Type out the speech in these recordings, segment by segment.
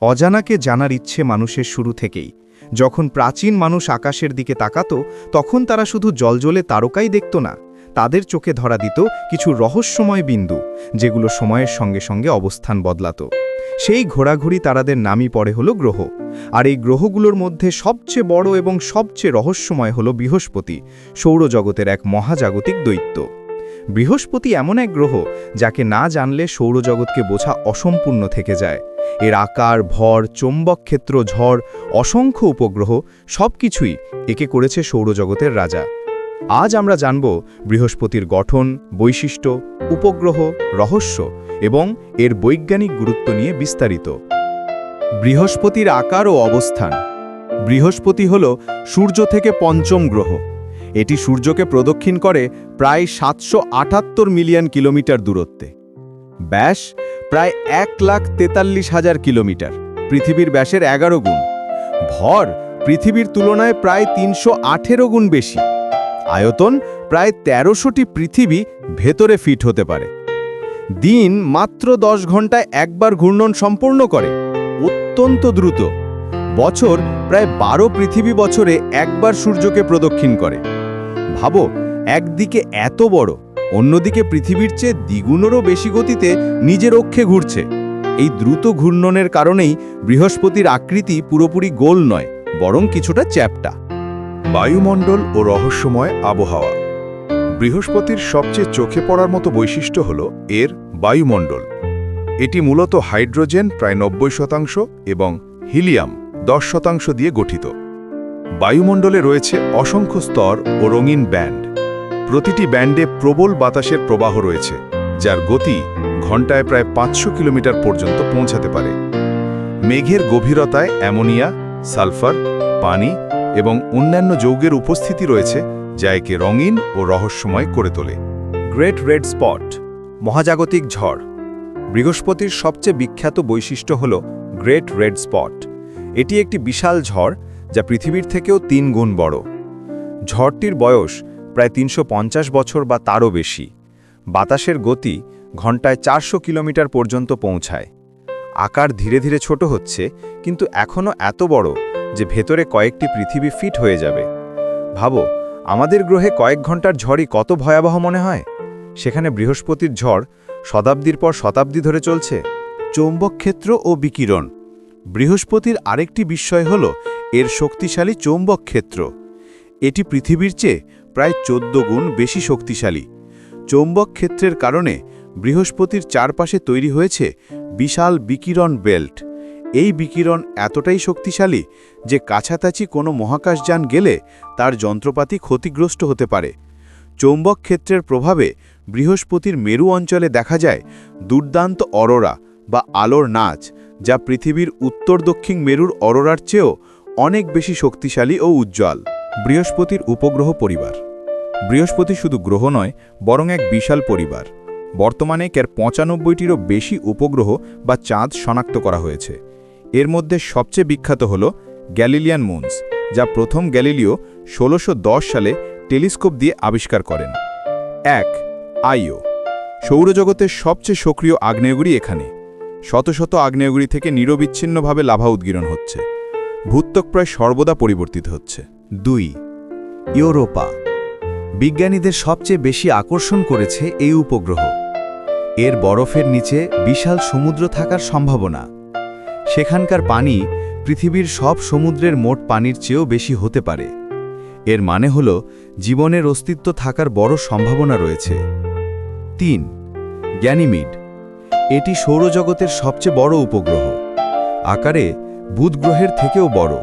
অজানাকে জানার ইচ্ছে মানুষের শুরু থেকেই। যখন প্রাচীন মানুষ আকাশের দিকে তাকাত, তখন তারা শুধু জলজলে তারকাই দেখত না। তাদের চোখে ধরা দিত কিছু রহস্যময় বিন্দু, যেগুলো সময়ের সঙ্গে সঙ্গে অবস্থান বদলাত। সেই ঘোরাঘুরি তারাদের নামই পড়ে হলো গ্রহ। আর এই গ্রহগুলোর মধ্যে সবচেয়ে বড় এবং সবচেয়ে রহস্যময় হলো বৃহস্পতি, সৌরজগতের এক মহাজাগতিক দৈত্য। বৃহস্পতি এমন এক গ্রহ যাকে না জানলে সৌরজগৎকে বোঝা অসম্পূর্ণ থেকে যায়। এর আকার, ভর, চৌম্বক ক্ষেত্র, ঝড়, অসংখ্য উপগ্রহ সবকিছুই একে করেছে সৌরজগতের রাজা। আজ আমরা জানব বৃহস্পতির গঠন, বৈশিষ্ট্য, উপগ্রহ, রহস্য এবং এর বৈজ্ঞানিক গুরুত্ব নিয়ে বিস্তারিত। বৃহস্পতির আকার ও অবস্থান। বৃহস্পতি হল সূর্য থেকে পঞ্চম গ্রহ। এটি সূর্যকে প্রদক্ষিণ করে প্রায় সাতশো আটাত্তর মিলিয়ন কিলোমিটার দূরত্বে। ব্যাস, প্রায় এক লাখ তেতাল্লিশ হাজার কিলোমিটার। পৃথিবীর ব্যাসের এগারো গুণ। ভর পৃথিবীর তুলনায় প্রায় তিনশো আঠেরো গুণ বেশি। আয়তন প্রায় তেরোশোটি পৃথিবী ভেতরে ফিট হতে পারে। দিন মাত্র দশ ঘন্টায় একবার ঘূর্ণন সম্পূর্ণ করে। অত্যন্ত দ্রুত। বছর প্রায় বারো পৃথিবী বছরে একবার সূর্যকে প্রদক্ষিণ করে। ভাবো, একদিকে এত বড়, অন্যদিকে পৃথিবীর চেয়ে দ্বিগুণেরও বেশি গতিতে নিজের অক্ষে ঘুরছে। এই দ্রুত ঘূর্ণনের কারণেই বৃহস্পতির আকৃতি পুরোপুরি গোল নয়, বরং কিছুটা চ্যাপ্টা। বায়ুমণ্ডল ও রহস্যময় আবহাওয়া। বৃহস্পতির সবচেয়ে চোখে পড়ার মতো বৈশিষ্ট্য হল এর বায়ুমণ্ডল। এটি মূলত হাইড্রোজেন প্রায় নব্বই শতাংশ এবং হিলিয়াম দশ শতাংশ দিয়ে গঠিত। বায়ুমণ্ডলে রয়েছে অসংখ্য স্তর ও রঙিন ব্যান্ড। প্রতিটি ব্যান্ডে প্রবল বাতাসের প্রবাহ রয়েছে, যার গতি ঘন্টায় প্রায় পাঁচশো কিলোমিটার পর্যন্ত পৌঁছাতে পারে। মেঘের গভীরতায় অ্যামোনিয়া, সালফার, পানি এবং অন্যান্য যৌগের উপস্থিতি রয়েছে, যা একে রঙিন ও রহস্যময় করে তোলে। গ্রেট রেড স্পট, মহাজাগতিক ঝড়। বৃহস্পতির সবচেয়ে বিখ্যাত বৈশিষ্ট্য হল গ্রেট রেড স্পট। এটি একটি বিশাল ঝড় যা পৃথিবীর থেকেও তিন গুণ বড়। ঝড়টির বয়স প্রায় তিনশো পঞ্চাশ বছর বা তারও বেশি। বাতাসের গতি ঘন্টায় চারশো কিলোমিটার পর্যন্ত পৌঁছায়। আকার ধীরে ধীরে ছোট হচ্ছে, কিন্তু এখনও এত বড় যে ভেতরে কয়েকটি পৃথিবী ফিট হয়ে যাবে। ভাবো, আমাদের গ্রহে কয়েক ঘণ্টার ঝড়ই কত ভয়াবহ মনে হয়? সেখানে বৃহস্পতির ঝড় শতাব্দীর পর শতাব্দী ধরে চলছে। চৌম্বক ক্ষেত্র ও বিকিরণ। বৃহস্পতির আরেকটি বিস্ময় হল এর শক্তিশালী চৌম্বক ক্ষেত্র। এটি পৃথিবীর চেয়ে প্রায় চোদ্দ গুণ বেশি শক্তিশালী। চৌম্বক ক্ষেত্রের কারণে বৃহস্পতির চারপাশে তৈরি হয়েছে বিশাল বিকিরণ বেল্ট। এই বিকিরণ এতটাই শক্তিশালী যে কাছাকাছি কোনো মহাকাশযান গেলে তার যন্ত্রপাতি ক্ষতিগ্রস্ত হতে পারে। চৌম্বক ক্ষেত্রের প্রভাবে বৃহস্পতির মেরু অঞ্চলে দেখা যায় দুর্দান্ত অরোরা বা আলোর নাচ, যা পৃথিবীর উত্তর দক্ষিণ মেরুর অরোরার চেয়েও অনেক বেশি শক্তিশালী ও উজ্জ্বল। বৃহস্পতির উপগ্রহ পরিবার। বৃহস্পতি শুধু গ্রহ নয়, বরং এক বিশাল পরিবার। বর্তমানে কের পঁচানব্বইটিরও বেশি উপগ্রহ বা চাঁদ শনাক্ত করা হয়েছে। এর মধ্যে সবচেয়ে বিখ্যাত হল গ্যালিলিয়ান মুনস, যা প্রথম গ্যালিলিও ষোলোশো সালে টেলিস্কোপ দিয়ে আবিষ্কার করেন। এক, আইও। সৌরজগতের সবচেয়ে সক্রিয় আগ্নেয়গুড়ি এখানে। শত শত আগ্নেয়গুড়ি থেকে নিরবিচ্ছিন্নভাবে লাভা উদ্গীরণ হচ্ছে। ভূত্বক প্রায় সর্বদা পরিবর্তিত হচ্ছে। দুই, ইউরোপা। বিজ্ঞানীদের সবচেয়ে বেশি আকর্ষণ করেছে এই উপগ্রহ। এর বরফের নিচে বিশাল সমুদ্র থাকার সম্ভাবনা। সেখানকার পানি পৃথিবীর সব সমুদ্রের মোট পানির চেয়েও বেশি হতে পারে। এর মানে হল, জীবনের অস্তিত্ব থাকার বড় সম্ভাবনা রয়েছে। তিন, গ্যানিমিড। এটি সৌরজগতের সবচেয়ে বড় উপগ্রহ। আকারে বুধ গ্রহের থেকেও বড়।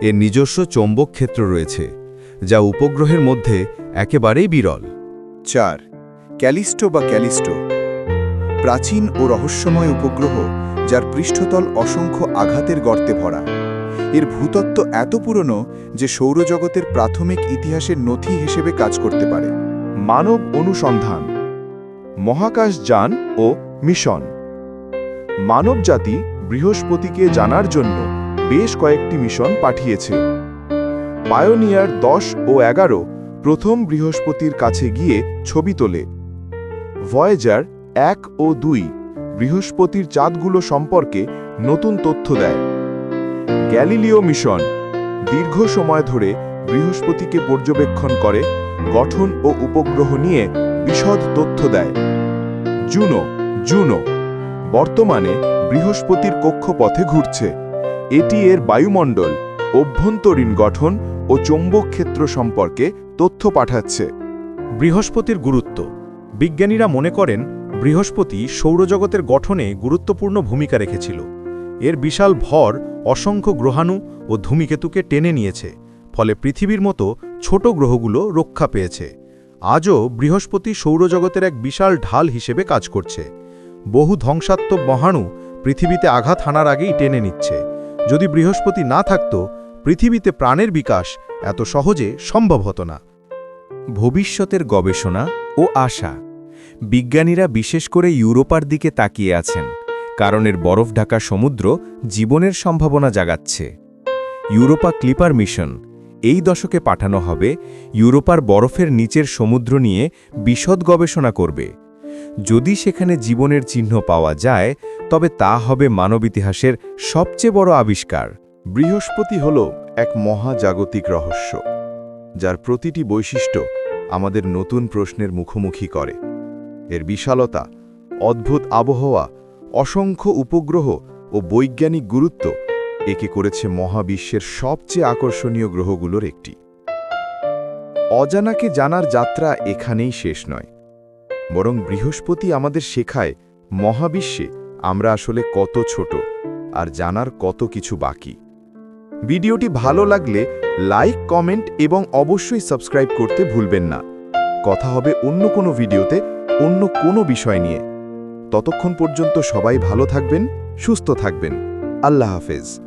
এর নিজস্ব চৌম্বক ক্ষেত্র রয়েছে, যা উপগ্রহের মধ্যে একেবারেই বিরল। চার, ক্যালিস্টো বা ক্যালিস্টো। প্রাচীন ও রহস্যময় উপগ্রহ, যার পৃষ্ঠতল অসংখ্য আঘাতের গর্তে ভরা। এর ভূতত্ত্ব এত পুরনো যে সৌরজগতের প্রাথমিক ইতিহাসের নথি হিসেবে কাজ করতে পারে। মানব অনুসন্ধান। মহাকাশযান ও মিশন। মানবজাতি বৃহস্পতিকে জানার জন্য বেশ কয়েকটি মিশন পাঠিয়েছে। পায়োনিয়ার দশ ও এগারো প্রথম বৃহস্পতির কাছে গিয়ে ছবি তোলে। ভয়েজার এক ও দুই বৃহস্পতির চাঁদগুলো সম্পর্কে নতুন তথ্য দেয়। গ্যালিলিও মিশন দীর্ঘ সময় ধরে বৃহস্পতিকে পর্যবেক্ষণ করে, গঠন ও উপগ্রহ নিয়ে বিশদ তথ্য দেয়। জুনো জুনো বর্তমানে বৃহস্পতির কক্ষপথে ঘুরছে। এটি এর বায়ুমণ্ডল, অভ্যন্তরীণ গঠন ও চৌম্বক ক্ষেত্র সম্পর্কে তথ্য পাঠাচ্ছে। বৃহস্পতির গুরুত্ব। বিজ্ঞানীরা মনে করেন, বৃহস্পতি সৌরজগতের গঠনে গুরুত্বপূর্ণ ভূমিকা রেখেছিল। এর বিশাল ভর অসংখ্য গ্রহাণু ও ধূমিকেতুকে টেনে নিয়েছে, ফলে পৃথিবীর মতো ছোট গ্রহগুলো রক্ষা পেয়েছে। আজও বৃহস্পতি সৌরজগতের এক বিশাল ঢাল হিসেবে কাজ করছে। বহু ধ্বংসাত্মক মহাণু পৃথিবীতে আঘাত হানার আগেই টেনে নিচ্ছে। যদি বৃহস্পতি না থাকত, পৃথিবীতে প্রাণের বিকাশ এত সহজে সম্ভব হতো না। ভবিষ্যতের গবেষণা ও আশা। বিজ্ঞানীরা বিশেষ করে ইউরোপার দিকে তাকিয়ে আছেন, কারণ এর বরফ ঢাকা সমুদ্র জীবনের সম্ভাবনা জাগাচ্ছে। ইউরোপা ক্লিপার মিশন এই দশকে পাঠানো হবে ইউরোপার বরফের নিচের সমুদ্র নিয়ে বিশদ গবেষণা করবে। যদি সেখানে জীবনের চিহ্ন পাওয়া যায়, তবে তা হবে মানব ইতিহাসের সবচেয়ে বড় আবিষ্কার। বৃহস্পতি হল এক মহাজাগতিক রহস্য, যার প্রতিটি বৈশিষ্ট্য আমাদের নতুন প্রশ্নের মুখোমুখি করে। এর বিশালতা, অদ্ভুত আবহাওয়া, অসংখ্য উপগ্রহ ও বৈজ্ঞানিক গুরুত্ব একে করেছে মহাবিশ্বের সবচেয়ে আকর্ষণীয় গ্রহগুলোর একটি। অজানাকে জানার যাত্রা এখানেই শেষ নয়। বরং বৃহস্পতি আমাদের শেখায়, মহাবিশ্বে আমরা আসলে কত ছোট আর জানার কত কিছু বাকি। ভিডিওটি ভালো লাগলে লাইক, কমেন্ট এবং অবশ্যই সাবস্ক্রাইব করতে ভুলবেন না। কথা হবে অন্য কোনো ভিডিওতে, অন্য কোনো বিষয় নিয়ে। ততক্ষণ পর্যন্ত সবাই ভালো থাকবেন, সুস্থ থাকবেন। আল্লাহ হাফেজ।